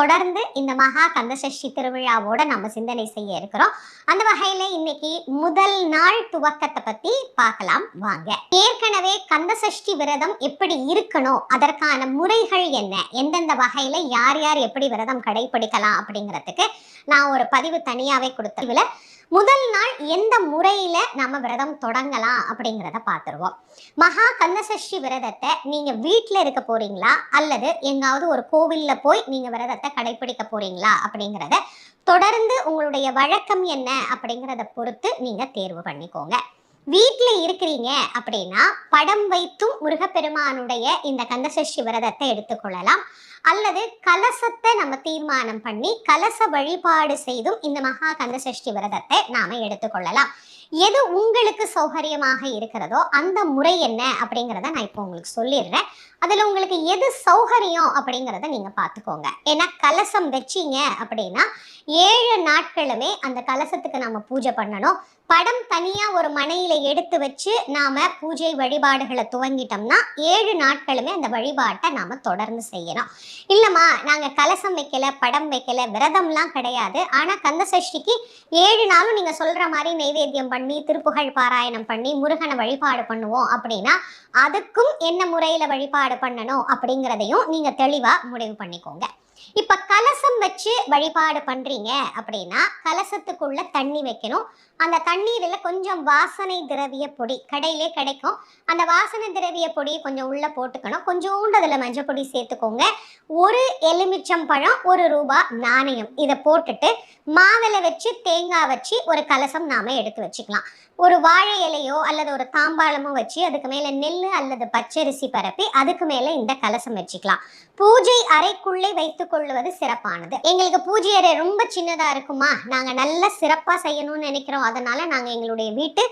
தொடர்ந்து இந்த மகா கந்தசஷ்டி திருவிழாவோட நம்ம சிந்தனை செய்ய இருக்கிறோம். அந்த வகையில இன்னைக்கு முதல் நாள் துவக்கத்தை பத்தி பார்க்கலாம். வாங்க. ஏற்கனவே கந்தசஷ்டி விரதம் எப்படி இருக்கணும்? அதற்கான முறைகள் என்ன? எந்தெந்த வகையில யார் யார் எப்படி விரதம் கடைபிடிக்கலாம் அப்படிங்கிறதுக்கு நான் ஒரு பதிவு தனியாவே கொடுத்த முதல் நாள் எந்த முறையில நம்ம விரதம் தொடங்கலாம் அப்படிங்கிறத பார்த்துருவோம். மகா கந்தசஷ்டி விரதத்தை நீங்க வீட்டில் இருக்க போறீங்களா? அல்லது எங்காவது ஒரு கோவில்ல போய் நீங்க விரதத்தை கடைபிடிக்க போறீங்களா? அப்படிங்கிறத தொடர்ந்து உங்களுடைய வழக்கம் என்ன? அப்படிங்கிறத பொறுத்து நீங்க தேர்வு பண்ணிக்கோங்க. வீட்டில் இருக்கிறீங்க அப்படின்னா படம் வைத்தும் முருகப்பெருமானுடைய இந்த கந்தசஷ்டி விரதத்தை எடுத்துக்கொள்ளலாம். அல்லது கலசத்தை நம்ம தீர்மானம் பண்ணி கலச வழிபாடு செய்தும் இந்த மகா கந்த சஷ்டி விரதத்தை நாம எடுத்துக்கொள்ளலாம். எது உங்களுக்கு சௌகரியமாக இருக்கிறதோ அந்த முறை என்ன அப்படிங்கிறத நான் இப்போ உங்களுக்கு சொல்லிடுறேன். அதில் உங்களுக்கு எது சௌகரியம் அப்படிங்கிறத நீங்கள் பார்த்துக்கோங்க. ஏன்னா கலசம் வச்சீங்க அப்படின்னா ஏழு நாட்களுமே அந்த கலசத்துக்கு நம்ம பூஜை பண்ணணும். படம் தனியாக ஒரு மனையில் எடுத்து வச்சு நாம் பூஜை வழிபாடுகளை துவங்கிட்டோம்னா ஏழு நாட்களுமே அந்த வழிபாட்டை நாம் தொடர்ந்து செய்யணும். இல்லைம்மா நாங்கள் கலசம் வைக்கல படம் வைக்கல விரதம்லாம் கிடையாது. ஆனால் கந்த சஷ்டிக்கு ஏழு நாளும் நீங்கள் சொல்கிற மாதிரி நைவேத்தியம் பண்ணி திருப்புகழ் பாராயணம் பண்ணி முருகனை வழிபாடு பண்ணுவோம் அப்படின்னா அதுக்கும் என்ன முறையில் வழிபாடு பண்ணணும் அப்படிங்கிறதையும் நீங்கள் தெளிவாக முடிவு பண்ணிக்கோங்க. இப்ப கலசம் வச்சு வழிபாடு பண்றீங்க அப்படின்னா கலசத்துக்குள்ள தண்ணி வைக்கணும். அந்த தண்ணீரில் கொஞ்சம் வாசனை திரவிய பொடி கடையிலே கிடைக்கும். அந்த வாசனை திரவிய பொடியை கொஞ்சம் உள்ள போட்டுக்கணும். கொஞ்சோண்டு அதில் மஞ்சள் பொடி சேர்த்துக்கோங்க. ஒரு எலுமிச்சம் பழம் ஒரு ரூபா நாணயம் இதை போட்டுட்டு மாவிலை வச்சு தேங்காய் வச்சு ஒரு கலசம் நாம எடுத்து வச்சுக்கலாம். ஒரு வாழை இலையோ அல்லது ஒரு தாம்பாளமோ வச்சு அதுக்கு மேலே நெல் அல்லது பச்சரிசி பரப்பி அதுக்கு மேலே இந்த கலசம் வச்சுக்கலாம். பூஜை அறைக்குள்ளே வைத்துக் கொள்வது சிறப்பானது. எங்களுக்கு பூஜை அறை ரொம்ப சின்னதா இருக்குமா? நாங்க நல்ல சிறப்பா செய்யணும்னு நினைக்கிறோம். அதனால நாங்க எங்களுடைய வீட்டு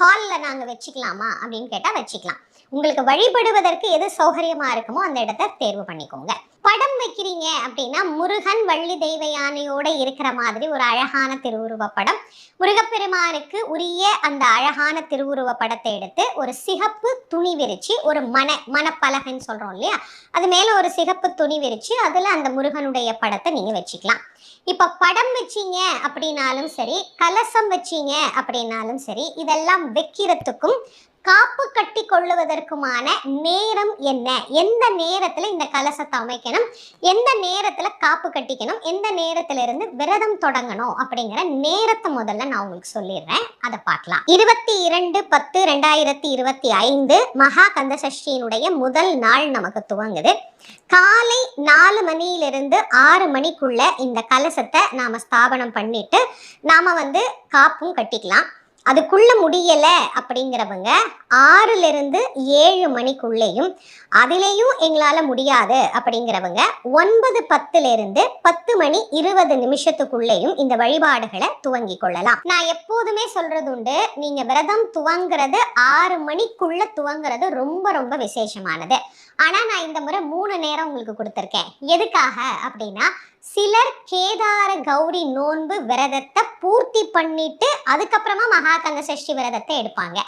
ஹால்ல நாங்க வச்சுக்கலாமா? அப்படின்னு கேட்டா வச்சுக்கலாம். உங்களுக்கு வழிபடுவதற்கு எது சௌகரியமா இருக்குமோ அந்த இடத்த தேர்வு பண்ணிக்கோங்க. படம் வைக்கிறீங்க அப்படின்னா முருகன் வள்ளி தெய்வ யானையோட இருக்கிற மாதிரி ஒரு அழகான திருவுருவ படம். முருகப்பெருமானுக்கு உரிய அந்த அழகான திருவுருவ படத்தை எடுத்து ஒரு சிகப்பு துணி விரிச்சு ஒரு மன மனப்பலகைன்னு சொல்றோம் இல்லையா? அது மேல ஒரு சிகப்பு துணி விரிச்சு அதுல அந்த முருகனுடைய படத்தை நீங்க வச்சுக்கலாம். இப்ப படம் வச்சீங்க அப்படின்னாலும் சரி கலசம் வச்சீங்க அப்படின்னாலும் சரி இதெல்லாம் வைக்கிறதுக்கும் காப்பு கட்டி கொள்ளுவதற்குமான நேரம் என்ன? எந்த நேரத்தில் இந்த கலசத்தை அமைக்கணும்? எந்த நேரத்தில் காப்பு கட்டிக்கணும்? எந்த நேரத்திலிருந்து விரதம் தொடங்கணும்? அப்படிங்கிற நேரத்தை முதல்ல நான் உங்களுக்கு சொல்லிடுறேன். அதை பார்க்கலாம். இருபத்தி இரண்டு பத்து ரெண்டாயிரத்தி இருபத்தி ஐந்து மகா கந்த சஷ்டியினுடைய முதல் நாள் நமக்கு துவங்குது. காலை நாலு மணியிலிருந்து ஆறு மணிக்குள்ள இந்த கலசத்தை நாம ஸ்தாபனம் பண்ணிட்டு நாம வந்து காப்பும் கட்டிக்கலாம். அதுக்குள்ள முடியல அப்படிங்கிறவங்க ஆறுல இருந்து ஏழு மணிக்குள்ளேயும் அதுலேயும் எங்களால முடியாது அப்படிங்கிறவங்க ஒன்பது பத்துல இருந்து பத்து மணி இருபது நிமிஷத்துக்குள்ளேயும் இந்த வழிபாடுகளை துவங்கி கொள்ளலாம். நான் எப்போதுமே சொல்றது உண்டு நீங்க விரதம் துவங்குறது ஆறு மணிக்குள்ள துவங்குறது ரொம்ப ரொம்ப விசேஷமானது. ஆனா நான் இந்த முறை மூணு நேரம் உங்களுக்கு கொடுத்துருக்கேன். எதுக்காக அப்படின்னா சிலர் கேதார கௌரி நோன்பு விரதத்தை பூர்த்தி பண்ணிட்டு அதுக்கப்புறமா மகாகந்த சஷ்டி விரதத்தை எடுப்பாங்க.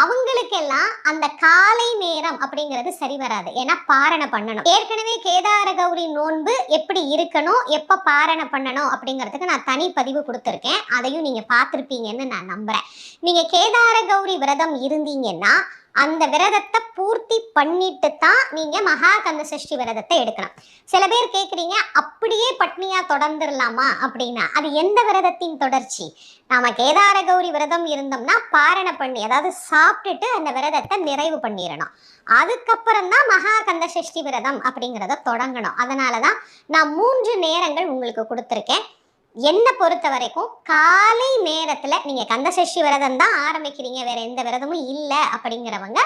அவங்களுக்கெல்லாம் அந்த காலை நேரம் அப்படிங்கிறது சரி வராது. ஏன்னா பாரணை பண்ணணும். ஏற்கனவே கேதார கௌரி நோன்பு எப்படி இருக்கணும் எப்போ பாரணை பண்ணணும் அப்படிங்கிறதுக்கு நான் தனி பதிவு கொடுத்துருக்கேன். அதையும் நீங்கள் பார்த்துருப்பீங்கன்னு நான் நம்புறேன். நீங்கள் கேதார கௌரி விரதம் இருந்தீங்கன்னா அந்த விரதத்தை பூர்த்தி பண்ணிட்டு தான் நீங்க மகா கந்த சஷ்டி விரதத்தை எடுக்கணும் சில பேர் கேட்குறீங்க அப்படியே பட்னியா தொடர்ந்துடலாமா அப்படின்னா அது எந்த விரதத்தின் தொடர்ச்சி? நாம கேதார கௌரி விரதம் இருந்தோம்னா பாரண பண்ணி அதாவது சாப்பிட்டுட்டு அந்த விரதத்தை நிறைவு பண்ணிடணும் அதுக்கப்புறம் தான் மகா கந்த சஷ்டி விரதம் அப்படிங்கிறத தொடங்கணும். அதனால தான் நான் மூன்று நேரங்கள் உங்களுக்கு கொடுத்துருக்கேன். என்னை பொறுத்த வரைக்கும் காலை நேரத்தில் நீங்கள் கந்தசஷ்டி விரதம் தான் ஆரம்பிக்கிறீங்க வேற எந்த விரதமும் இல்லை அப்படிங்கிறவங்க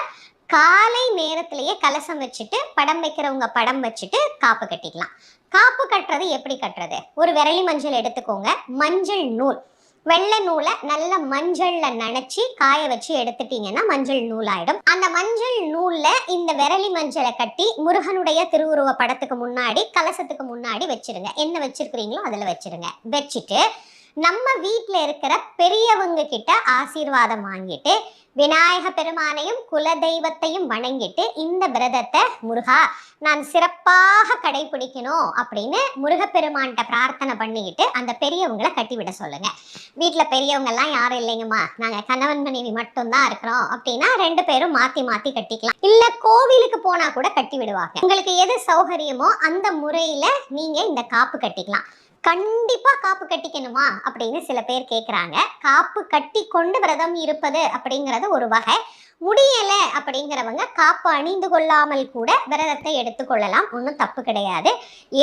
காலை நேரத்திலேயே கலசம் வச்சுட்டு படம் வைக்கிறவங்க படம் வச்சுட்டு காப்பு கட்டிக்கலாம். காப்பு கட்டுறது எப்படி கட்டுறது? ஒரு விரலி மஞ்சள் எடுத்துக்கோங்க. மஞ்சள் நூல். வெள்ளை நூலை நல்ல மஞ்சள்ல நனைச்சி காய வச்சு எடுத்துட்டீங்கன்னா மஞ்சள் நூல் ஆயிடும் அந்த மஞ்சள் நூல்ல இந்த விரலி மஞ்சளை கட்டி முருகனுடைய திருவுருவ படத்துக்கு முன்னாடி கலசத்துக்கு முன்னாடி வச்சிருங்க. என்ன வச்சிருக்கிறீங்களோ அதுல வச்சிருங்க. வச்சுட்டு நம்ம வீட்டில் இருக்கிற பெரியவங்க கிட்ட ஆசீர்வாதம் வாங்கிட்டு விநாயக பெருமானையும் குலதெய்வத்தையும் வணங்கிட்டு இந்த விரதத்தை முருகா நான் சிறப்பாக கடைபிடிக்கணும் அப்படின்னு முருகப்பெருமான்கிட்ட பிரார்த்தனை பண்ணிக்கிட்டு அந்த பெரியவங்களை கட்டிவிட சொல்லுங்க. வீட்டில் பெரியவங்க எல்லாம் யாரும் இல்லைங்கம்மா. நாங்க கணவன் மனைவி மட்டும்தான் இருக்கிறோம் அப்படின்னா ரெண்டு பேரும் மாத்தி மாத்தி கட்டிக்கலாம். இல்ல கோவிலுக்கு போனா கூட கட்டி விடுவாங்க உங்களுக்கு எது சௌகரியமோ அந்த முறையில நீங்க இந்த காப்பு கட்டிக்கலாம். கண்டிப்பாக காப்பு கட்டிக்கணுமா? அப்படின்னு சில பேர் கேட்குறாங்க காப்பு கட்டி கொண்டு விரதம் இருப்பது அப்படிங்கிறது ஒரு வகை. முடியல அப்படிங்கிறவங்க காப்பு அணிந்து கொள்ளாமல் கூட விரதத்தை எடுத்துக்கொள்ளலாம் ஒன்றும் தப்பு கிடையாது.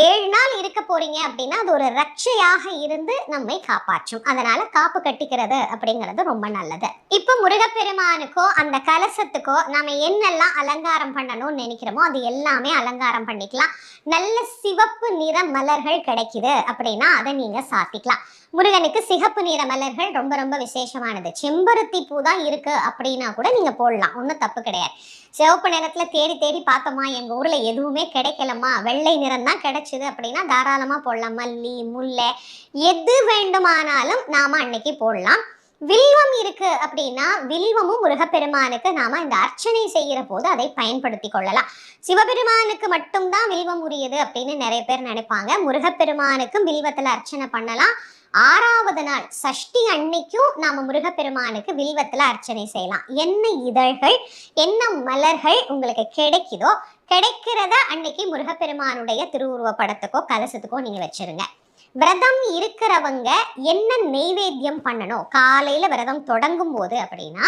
ஏழு நாள் இருக்க போறீங்க அப்படின்னா அது ஒரு ரட்சையாக இருந்து நம்மை காப்பாற்றும். அதனால காப்பு கட்டிக்கிறது அப்படிங்கிறது ரொம்ப நல்லது. இப்போ முருகப்பெருமானுக்கோ அந்த கலசத்துக்கோ நம்ம என்னெல்லாம் அலங்காரம் பண்ணணும்னு நினைக்கிறோமோ அது எல்லாமே அலங்காரம் பண்ணிக்கலாம். நல்ல சிவப்பு நிற மலர்கள் கிடைக்குது அப்படின்னா அதை நீங்க சாத்திக்கலாம். முருகனுக்கு சிகப்பு நிற மலர்கள் ரொம்ப ரொம்ப விசேஷமானது. செம்பருத்தி பூ தான் இருக்கு அப்படின்னா கூட நீங்க போடலாம். ஒன்றும் தப்பு கிடையாது. சிவப்பு நிறத்துல தேடி தேடி பார்த்தோமா எங்க ஊர்ல எதுவுமே கிடைக்கலம்மா. வெள்ளை நிறம் தான் கிடைச்சது அப்படின்னா தாராளமா போடலாம். மல்லி முல்லை எது வேண்டுமானாலும் நாம அன்னைக்கு போடலாம். வில்வம் இருக்கு அப்படின்னா வில்வமும் முருகப்பெருமானுக்கு நாம இந்த அர்ச்சனை செய்கிற போது அதை பயன்படுத்தி கொள்ளலாம். சிவபெருமானுக்கு மட்டும்தான் வில்வம் உரியது அப்படின்னு நிறைய பேர் நினைப்பாங்க. முருகப்பெருமானுக்கும் வில்வத்துல அர்ச்சனை பண்ணலாம். ஆறாவது நாள் சஷ்டி அன்னைக்கும் நாம முருகப்பெருமானுக்கு வில்வத்துல அர்ச்சனை செய்யலாம். என்ன இதழ்கள் என்ன மலர்கள் உங்களுக்கு கிடைக்குதோ கிடைக்கிறத அன்னைக்கு முருகப்பெருமானுடைய திருவுருவ படத்துக்கோ கலசத்துக்கோ நீங்க வச்சிருங்க. விரதம் இருக்கிறவங்க என்ன நெய்வேத்தியம் பண்ணணும்? காலையில விரதம் தொடங்கும் போது அப்படின்னா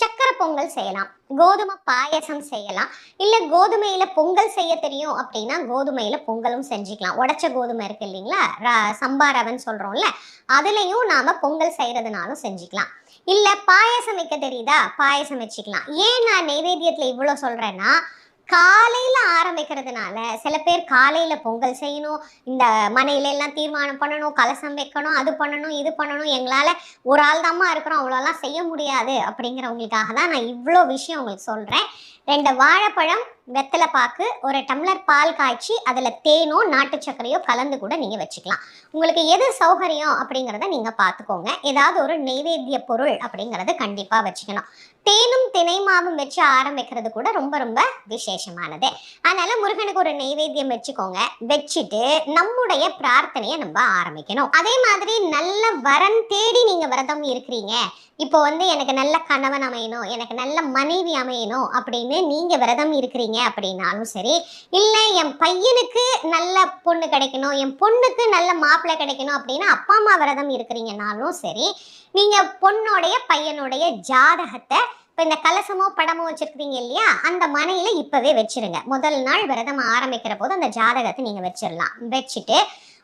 சக்கரை பொங்கல் செய்யலாம். கோதுமை பாயசம் செய்யலாம். இல்லை கோதுமையில் பொங்கல் செய்ய தெரியும் அப்படின்னா கோதுமையில் பொங்கலும் செஞ்சுக்கலாம். உடச்ச கோதுமை இருக்கு இல்லைங்களா? ர- சம்பா ரவன் சொல்கிறோம்ல அதுலேயும் நாம் பொங்கல் செய்கிறதுனாலும் செஞ்சுக்கலாம். இல்லை பாயசம் வைக்க தெரியுதா? பாயசம் வச்சுக்கலாம். ஏன் நான் நைவேத்தியத்தில் இவ்வளோ சொல்கிறேன்னா காலையில ஆரம்பிக்கிறதுனால சில பேர் காலையில பொங்கல் செய்யணும் இந்த மனையில எல்லாம் தீர்மானம் பண்ணணும் கலசம் வைக்கணும் அது பண்ணணும் இது பண்ணணும் எங்களால ஒரு ஆள் தாம்மா இருக்கிறோம் அவ்வளோலாம் செய்ய முடியாது அப்படிங்கிறவங்களுக்காக தான் நான் இவ்வளோ விஷயம் உங்களுக்கு சொல்றேன். ரெண்டு வாழைப்பழம் வெத்தலை பாக்கு ஒரு டம்ளர் பால் காய்ச்சி அதில் தேனோ நாட்டு சர்க்கரையோ கலந்து கூட நீங்கள் வச்சுக்கலாம். உங்களுக்கு எது சௌகரியம் அப்படிங்கிறத நீங்கள் பார்த்துக்கோங்க. ஏதாவது ஒரு நெய்வேத்திய பொருள் அப்படிங்கிறத கண்டிப்பாக வச்சுக்கணும் தேனும் தினை மாவும் வச்சு ஆரம்பிக்கிறது கூட ரொம்ப ரொம்ப விசேஷமானது. அதனால முருகனுக்கு ஒரு நெய்வேத்தியம் வச்சுக்கோங்க. வச்சுட்டு நம்முடைய பிரார்த்தனையை நம்ம ஆரம்பிக்கணும். அதே மாதிரி நல்ல வரன் தேடி நீங்க விரதம் இருக்கிறீங்க. இப்போ வந்து எனக்கு நல்ல கணவன் அமையணும் எனக்கு நல்ல மனைவி அமையணும் அப்படின்னு நீங்கள் விரதம் இருக்கிறீங்க அப்படின்னாலும் சரி இல்லை என் பையனுக்கு நல்ல பொண்ணு கிடைக்கணும் என் பொண்ணுக்கு நல்ல மாப்பிள்ளை கிடைக்கணும் அப்படின்னு அப்பா அம்மா விரதம் இருக்கிறீங்கனாலும் சரி நீங்கள் பொண்ணுடைய பையனுடைய ஜாதகத்தை இப்போ இந்த கலசமோ படமோ வச்சுருக்கிறீங்க இல்லையா அந்த மனையில இப்போவே வச்சிருங்க. முதல் நாள் விரதம் ஆரம்பிக்கிற போது அந்த ஜாதகத்தை நீங்கள் வச்சிடலாம் வச்சுட்டு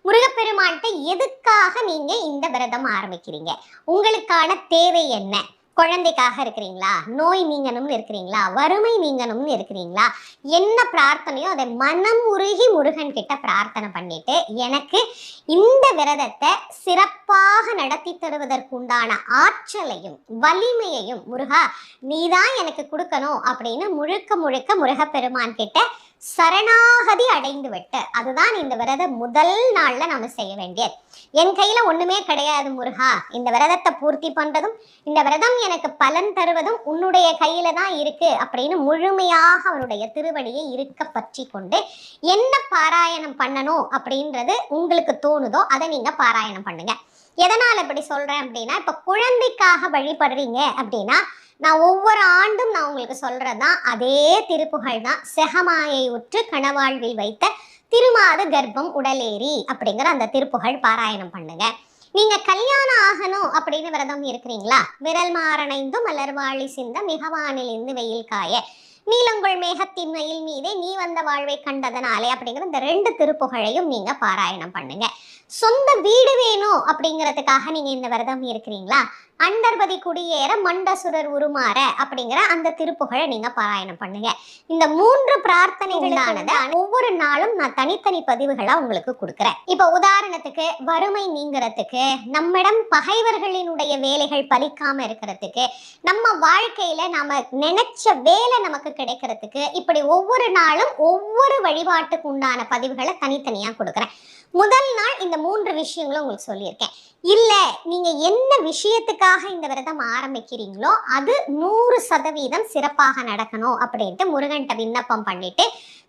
முருகப்பெருமான்கிட்ட எதுக்காக நீங்க இந்த விரதம் ஆரம்பிக்கிறீங்க? உங்களுக்கான தேவை என்ன? குழந்தைக்காக இருக்கிறீங்களா? நோய் நீங்கணும்னு இருக்கிறீங்களா? வறுமை நீங்கணும்னு இருக்கிறீங்களா? என்ன பிரார்த்தனையோ அதை மனம் உருகி முருகன் கிட்ட பிரார்த்தனை பண்ணிட்டு எனக்கு இந்த விரதத்தை சிறப்பாக நடத்தி தருவதற்குண்டான ஆற்றலையும் வலிமையையும் முருகா நீதான் எனக்கு கொடுக்கணும் அப்படின்னு முழுக்க முழுக்க முருகப்பெருமான் கிட்ட சரணாகதி அடைந்து விட்டு அதுதான் இந்த விரத முதல் நாள்ல நம்ம செய்ய வேண்டியது. என் கையில் ஒன்றுமே கிடையாது முருகா. இந்த விரதத்தை பூர்த்தி பண்ணுறதும் இந்த விரதம் எனக்கு பலன் தருவதும் உன்னுடைய கையில் தான் இருக்குது அப்படின்னு முழுமையாக அவருடைய திருவடியை இருக்க பற்றி கொண்டு என்ன பாராயணம் பண்ணணும் அப்படின்றது உங்களுக்கு தோணுதோ அதை நீங்கள் பாராயணம் பண்ணுங்கள் எதனால் இப்படி சொல்கிறேன் அப்படின்னா இப்போ குழந்தைக்காக வழிபடுறீங்க அப்படின்னா நான் ஒவ்வொரு ஆண்டும் நான் உங்களுக்கு சொல்கிறது தான் அதே திருப்புகள் தான் செகமாயை உற்று கணவாழ்வில் வைத்த திருமாத கர்ப்பம் உடலேறி அப்படிங்கிற அந்த திருப்புகழ் பாராயணம் பண்ணுங்க. நீங்க கல்யாணம் ஆகணும் அப்படின்னு விரதம் இருக்கிறீங்களா? விரல் மாறணைந்து மலர்வாழி சிந்த மிகவானிலிருந்து வெயில் காய நீலங்குள் மேகத்தின் மயில் மீதே நீ வந்த வாழ்வை கண்டதனாலே அப்படிங்கிற இந்த ரெண்டு திருப்புகழையும் நீங்க பாராயணம் பண்ணுங்க. சொந்த வீடு வேணும் அப்படிங்கிறதுக்காக நீங்க இந்த விரதம் இருக்கிறீங்களா? அண்டர்பதி குடியேற மண்டசுரர் உருமாற அப்படிங்கிற அந்த திருப்புகழை நீங்க பாராயணம் பண்ணுங்க. இந்த மூன்று பிரார்த்தனைகளானது ஒவ்வொரு நாளும் நான் தனித்தனி பதிவுகளா உங்களுக்கு கொடுக்குறேன். இப்ப உதாரணத்துக்கு வறுமை நீங்கிறதுக்கு நம்மிடம் பகைவர்களினுடைய வேலைகள் பலிக்காம இருக்கிறதுக்கு நம்ம வாழ்க்கையில நாம நினைச்ச வேலை நமக்கு கிடைக்கிறதுக்கு இப்படி ஒவ்வொரு நாளும் ஒவ்வொரு வழிபாட்டுக்கு உண்டான பதிவுகளை தனித்தனியா கொடுக்குறேன். முதல் நாள் இந்த மூன்று விஷயங்களும் உங்களுக்கு சொல்லியிருக்கேன். இல்லை நீங்கள் என்ன விஷயத்துக்காக இந்த விரதம் ஆரம்பிக்கிறீங்களோ அது நூறு சதவீதம் சிறப்பாக நடக்கணும் அப்படின்ட்டு முருகன்கிட்ட விண்ணப்பம் பண்ணிட்டு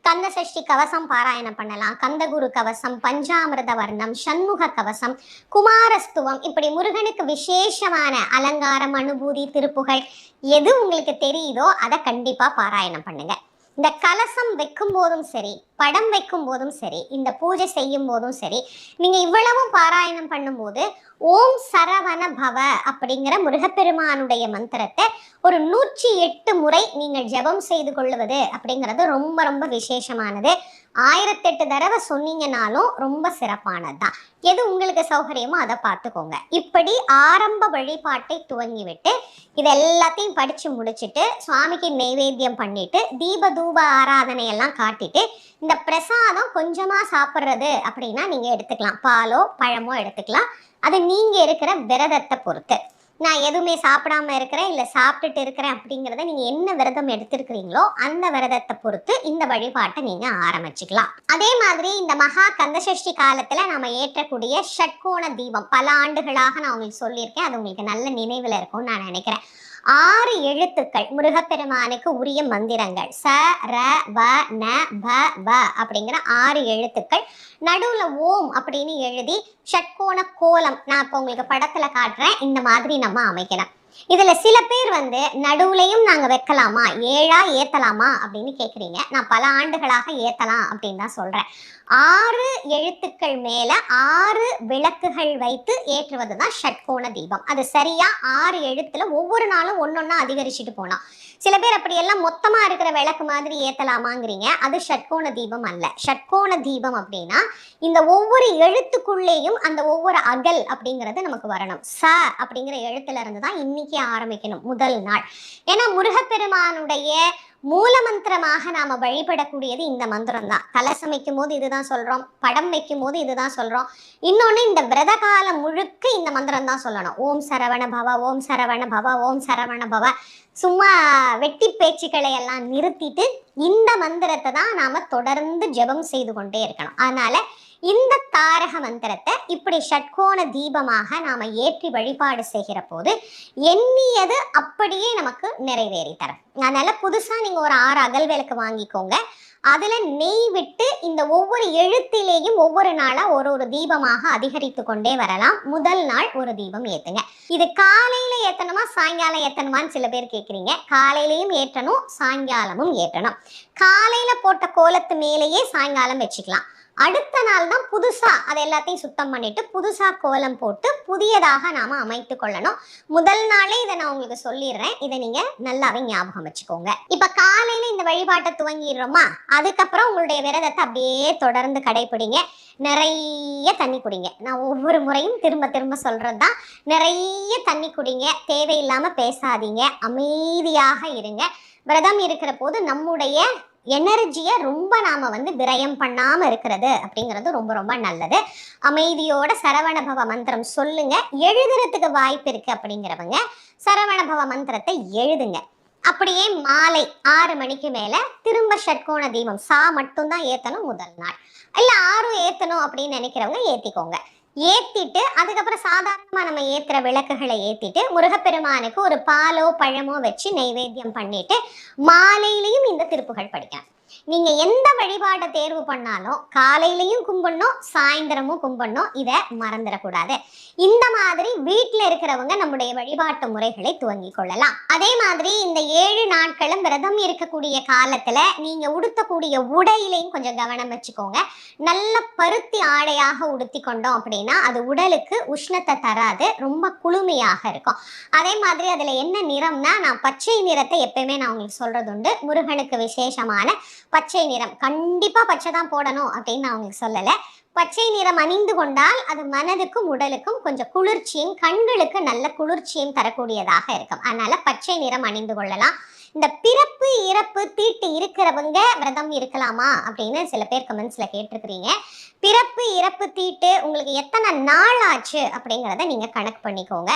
கந்த சஷ்டி கவசம் பாராயணம் பண்ணலாம் கந்தகுரு கவசம் பஞ்சாமிரத வர்ணம் சண்முக கவசம் குமாரஸ்துவம் இப்படி முருகனுக்கு விசேஷமான அலங்காரம் அனுபூதி திருப்புகழ் எது உங்களுக்கு தெரியுதோ அதை கண்டிப்பாக பாராயணம் பண்ணுங்கள் இந்த கலசம் வைக்கும் போதும் சரி படம் வைக்கும் போதும் சரி இந்த பூஜை செய்யும் போதும் சரி நீங்க இவ்வளவும் பாராயணம் பண்ணும்போது ஓம் சரவண பவ அப்படிங்கிற முருகப்பெருமானுடைய மந்திரத்தை ஒரு நூற்றி எட்டு முறை நீங்கள் ஜெபம் செய்து கொள்வது அப்படிங்கிறது ரொம்ப ரொம்ப விசேஷமானது. ஆயிரத்தெட்டு தடவை சொன்னீங்கனாலும் ரொம்ப சிறப்பானது தான் எது உங்களுக்கு சௌகரியமோ அதை பார்த்துக்கோங்க. இப்படி ஆரம்ப வழிபாட்டை துவங்கிவிட்டு இது எல்லாத்தையும் படித்து முடிச்சுட்டு சுவாமிக்கு நெய்வேத்தியம் பண்ணிட்டு தீப தூப ஆராதனையெல்லாம் காட்டிட்டு இந்த பிரசாதம் கொஞ்சமாக சாப்பிட்றது அப்படின்னா நீங்கள் எடுத்துக்கலாம். பாலோ பழமோ எடுத்துக்கலாம். அது நீங்கள் இருக்கிற விரதத்தை பொறுத்து. நான் எதுவுமே சாப்பிடாம இருக்கிறேன் இல்லை சாப்பிட்டுட்டு இருக்கிறேன் அப்படிங்கிறத நீங்க என்ன விரதம் எடுத்திருக்கிறீங்களோ அந்த விரதத்தை பொறுத்து இந்த வழிபாட்டை நீங்க ஆரம்பிச்சுக்கலாம். அதே மாதிரி இந்த மகா கந்தசஷ்டி காலத்துல நாம ஏற்றக்கூடிய ஷட்கோண தீபம் பல ஆண்டுகளாக நான் உங்களுக்கு சொல்லியிருக்கேன். அது உங்களுக்கு நல்ல நினைவில் இருக்கும்னு நான் நினைக்கிறேன். ஆறு எழுத்துக்கள் முருகப்பெருமானுக்கு உரிய மந்திரங்கள். ச ர வ ந ப வ அப்படிங்கிற ஆறு எழுத்துக்கள். நடுவில் ஓம் அப்படின்னு எழுதி ஷட்கோண கோலம் நான் இப்போ உங்களுக்கு படத்தில் காட்டுறேன். இந்த மாதிரி நம்ம அமைக்கலாம் இதுல சில பேர் வந்து நடுவுலையும் நாங்க வைக்கலாமா? ஏழா ஏத்தலாமா? அப்படின்னு கேக்குறீங்க. நான் பல ஆண்டுகளாக ஏத்தலாம் அப்படின்னு தான் சொல்றேன். ஆறு எழுத்துக்கள் மேல ஆறு விளக்குகள் வைத்து ஏற்றுவது தான் ஷட்கோண தீபம். அது சரியா? ஆறு எழுத்துல ஒவ்வொரு நாளும் ஒன்னொன்னா அதிகரிச்சுட்டு போனோம் சில பேர் அப்படி எல்லாம் மொத்தமா இருக்கிற விளக்கு மாதிரி ஏத்தலாமாங்கிறீங்க. அது ஷட்கோண தீபம் அல்ல. ஷட்கோண தீபம் அப்படின்னா இந்த ஒவ்வொரு எழுத்துக்குள்ளேயும் அந்த ஒவ்வொரு அகல் அப்படிங்கிறது நமக்கு வரணும். ச அப்படிங்கிற எழுத்துல இருந்து தான் இன்னைக்கு ஆரம்பிக்கணும் முதல் நாள். ஏன்னா முருகப்பெருமானுடைய மூல மந்திரமாக நாம வழிபடக்கூடியது இந்த மந்திரம் தான் கலசம் வைக்கும் போது இதுதான் சொல்றோம் படம் வைக்கும் போது இதுதான் சொல்றோம். இன்னொன்னு இந்த விரத காலம் முழுக்க இந்த மந்திரம் தான் சொல்லணும். ஓம் சரவண பவ ஓம் சரவண பவ ஓம் சரவண பவ. சும்மா வெட்டி பேச்சுக்களை எல்லாம் நிறுத்திட்டு இந்த மந்திரத்தை தான் நாம தொடர்ந்து ஜெபம் செய்து கொண்டே இருக்கணும். அதனால இந்த தாரக மந்திரத்தை இப்படி ஷட்கோண தீபமாக நாம ஏற்றி வழிபாடு செய்கிற போது எண்ணியது அப்படியே நமக்கு நிறைவேறி தரும். அதனால புதுசா நீங்க ஒரு ஆறு அகல் விளக்கு வாங்கிக்கோங்க. அதுல நெய் விட்டு இந்த ஒவ்வொரு எழுத்திலேயும் ஒவ்வொரு நாளா ஒரு ஒரு தீபமாக அதிகரித்து கொண்டே வரலாம். முதல் நாள் ஒரு தீபம் ஏத்துங்க. இது காலையில ஏத்தணுமா சாயங்காலம் ஏத்தணுமான்னு சில பேர் கேக்குறீங்க. காலையிலையும் ஏற்றணும் சாயங்காலமும் ஏற்றணும். காலையில போட்ட கோலத்து மேலேயே சாயங்காலம் வச்சுக்கலாம். அடுத்த நாள் தான் புதுசா அதை எல்லாத்தையும் சுத்தம் பண்ணிட்டு புதுசா கோலம் போட்டு புதியதாக நாம அமைத்து கொள்ளணும். முதல் நாளே இதை நான் உங்களுக்கு சொல்லிடுறேன். இதை நீங்க நல்லாவே ஞாபகம் வச்சுக்கோங்க. இப்ப காலையில இந்த வழிபாட்டை துவங்கிடுறோமா? அதுக்கப்புறம் உங்களுடைய விரதத்தை அப்படியே தொடர்ந்து கடைபிடிங்க. நிறைய தண்ணி குடிங்க. நான் ஒவ்வொரு முறையும் திரும்ப திரும்ப சொல்றது தான் நிறைய தண்ணி குடிங்க. தேவையில்லாம பேசாதீங்க. அமைதியாக இருங்க. விரதம் இருக்கிற போது நம்முடைய எனர்ஜியை ரொம்ப நாம வந்து விரயம் பண்ணாமல் இருக்கிறது அப்படிங்கிறது ரொம்ப ரொம்ப நல்லது. அமைதியோட சரவணபவ மந்திரம் சொல்லுங்க. எழுதுறதுக்கு வாய்ப்பு இருக்குது அப்படிங்கிறவங்க சரவணபவ மந்திரத்தை எழுதுங்க. அப்படியே மாலை ஆறு மணிக்கு மேலே திரும்ப ஷட்கோண தீபம் சா மட்டும்தான் ஏற்றணும் முதல் நாள். இல்லை ஆறும் ஏற்றணும் அப்படின்னு நினைக்கிறவங்க ஏற்றிக்கோங்க ஏற்றிட்டு அதுக்கப்புறம் சாதாரணமாக நம்ம ஏற்றுற விளக்குகளை ஏற்றிட்டு முருகப்பெருமானுக்கு ஒரு பாலோ பழமோ வச்சு நைவேத்தியம் பண்ணிட்டு மாலையிலையும் இந்த திருப்புகள் படிக்கலாம். நீங்க எந்த வழிபாட்டை தேர்வு பண்ணாலும் காலையிலையும் கும்பிடணும் சாயந்தரமும் கும்பிடணும். இதை மறந்துடக்கூடாது. இந்த மாதிரி வீட்டில் இருக்கிறவங்க நம்முடைய வழிபாட்டு முறைகளை துவங்கி கொள்ளலாம். அதே மாதிரி இந்த ஏழு நாட்களும் விரதம் இருக்கக்கூடிய காலத்துல நீங்க உடுத்தக்கூடிய உடையிலையும் கொஞ்சம் கவனம் வச்சுக்கோங்க. நல்ல பருத்தி ஆடையாக உடுத்தி கொண்டோம் அப்படின்னா அது உடலுக்கு உஷ்ணத்தை தராது ரொம்ப குளுமையாக இருக்கும். அதே மாதிரி அதுல என்ன நிறம்னா நான் பச்சை நிறத்தை எப்பயுமே நான் உங்களுக்கு சொல்றது உண்டு முருகனுக்கு விசேஷமான பச்சை நிறம். கண்டிப்பா பச்சை தான் போடணும் அப்படின்னு நான் உங்களுக்கு சொல்லலை. பச்சை நிறம் அணிந்து கொண்டால் அது மனதுக்கும் உடலுக்கும் கொஞ்சம் குளிர்ச்சியும் கண்களுக்கு நல்ல குளிர்ச்சியும் தரக்கூடியதாக இருக்கும். அதனால பச்சை நிறம் அணிந்து கொள்ளலாம். இந்த பிறப்பு இறப்பு தீட்டு இருக்கிறவங்க விரதம் இருக்கலாமா அப்படின்னு சில பேர் கமெண்ட்ஸில் கேட்டிருக்கிறீங்க. பிறப்பு இறப்பு தீட்டு உங்களுக்கு எத்தனை நாள் ஆச்சு அப்படிங்கிறத நீங்கள் கணக்கு பண்ணிக்கோங்க.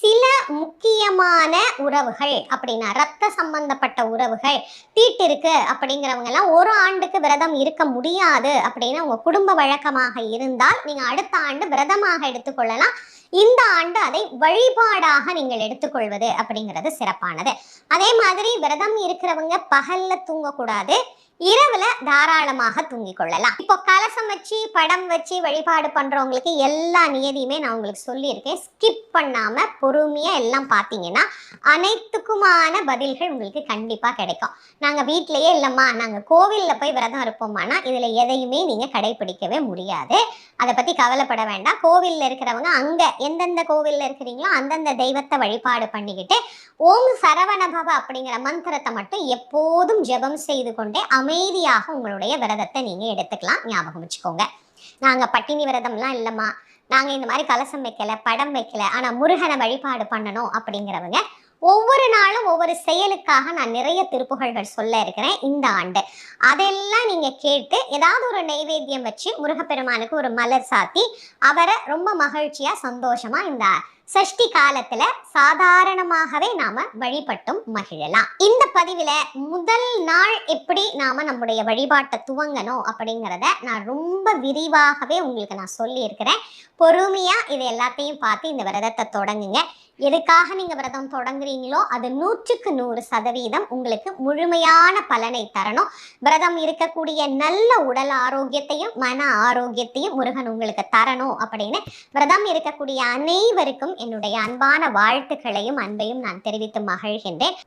சில முக்கியமான உறவுகள் அப்படின்னா ரத்த சம்பந்தப்பட்ட உறவுகள் தீட்டு இருக்கு அப்படிங்கிறவங்க எல்லாம் ஒரு ஆண்டுக்கு விரதம் இருக்க முடியாது அப்படின்னு உங்கள் குடும்ப வழக்கமாக இருந்தால் நீங்கள் அடுத்த ஆண்டு விரதமாக எடுத்துக்கொள்ளலாம். இந்த ஆண்டு அதை வழிபாடாக நீங்கள் எடுத்துக்கொள்வது அப்படிங்கிறது சிறப்பானது. அதே மாதிரி விரதம் இருக்கிறவங்க பகல்ல தூங்கக்கூடாது இரவுல தாராளமாக தூங்கிக் கொள்ளலாம். இப்போ கலசம் வச்சு படம் வச்சு வழிபாடு பண்றவங்களுக்கு எல்லா நியதியுமே நான் உங்களுக்கு சொல்லியிருக்கேன். ஸ்கிப் பண்ணாம பொறுமையா எல்லாம் பார்த்தீங்கன்னா அனைத்துக்குமான பதில்கள் உங்களுக்கு கண்டிப்பா கிடைக்கும். நாங்க வீட்லயே இல்லம்மா நாங்க கோவில்ல போய் விரதம் இருப்போமானா இதுல எதையுமே நீங்க கடைபிடிக்கவே முடியாது. அதை பத்தி கவலைப்பட வேண்டாம். கோவில்ல இருக்கிறவங்க அங்க எந்தெந்த கோவில்ல இருக்கிறீங்களோ அந்தந்த தெய்வத்தை வழிபாடு பண்ணிக்கிட்டு ஓம் சரவணபவ அப்படிங்கிற மந்திரத்தை மட்டும் எப்போதும் ஜெபம் செய்து கொண்டே அமைதியாக உங்களுடைய விரதத்தை நீங்க எடுத்துக்கலாம். ஞாபகம் வச்சுக்கோங்க. நாங்க பட்டினி விரதம்லாம் இல்லைம்மா. நாங்கள் இந்த மாதிரி கலசம் வைக்கலை படம் வைக்கல. ஆனால் முருகனை வழிபாடு பண்ணணும் அப்படிங்கிறவங்க ஒவ்வொரு நாளும் ஒவ்வொரு செயலுக்காக நான் நிறைய திருப்புகழ்கள் சொல்ல இருக்கிறேன் இந்த ஆண்டு. அதெல்லாம் நீங்க கேட்டு ஏதாவது ஒரு நைவேத்தியம் வச்சு முருகப்பெருமானுக்கு ஒரு மலர் சாத்தி அவரை ரொம்ப மகிழ்ச்சியா சந்தோஷமா இந்த சஷ்டி காலத்துல சாதாரணமாகவே நாம வழிபட்டும் மகிழலாம். இந்த பதிவுல முதல் நாள் எப்படி நாம நம்முடைய வழிபாட்டை துவங்கணும் அப்படிங்கிறத நான் ரொம்ப விரிவாகவே உங்களுக்கு நான் சொல்லியிருக்கிறேன். பொறுமையா இது எல்லாத்தையும் பார்த்து இந்த விரதத்தை தொடங்குங்க. எதுக்காக நீங்க விரதம் தொடங்குறீங்களோ அது நூற்றுக்கு நூறு சதவீதம் உங்களுக்கு முழுமையான பலனை தரணும். விரதம் இருக்கக்கூடிய நல்ல உடல் ஆரோக்கியத்தையும் மன ஆரோக்கியத்தையும் முருகன் உங்களுக்கு தரணும் அப்படின்னு. விரதம் இருக்கக்கூடிய அனைவருக்கும் என்னுடைய அன்பான வாழ்த்துக்களையும் அன்பையும் நான் தெரிவித்து மகிழ்கின்றேன்.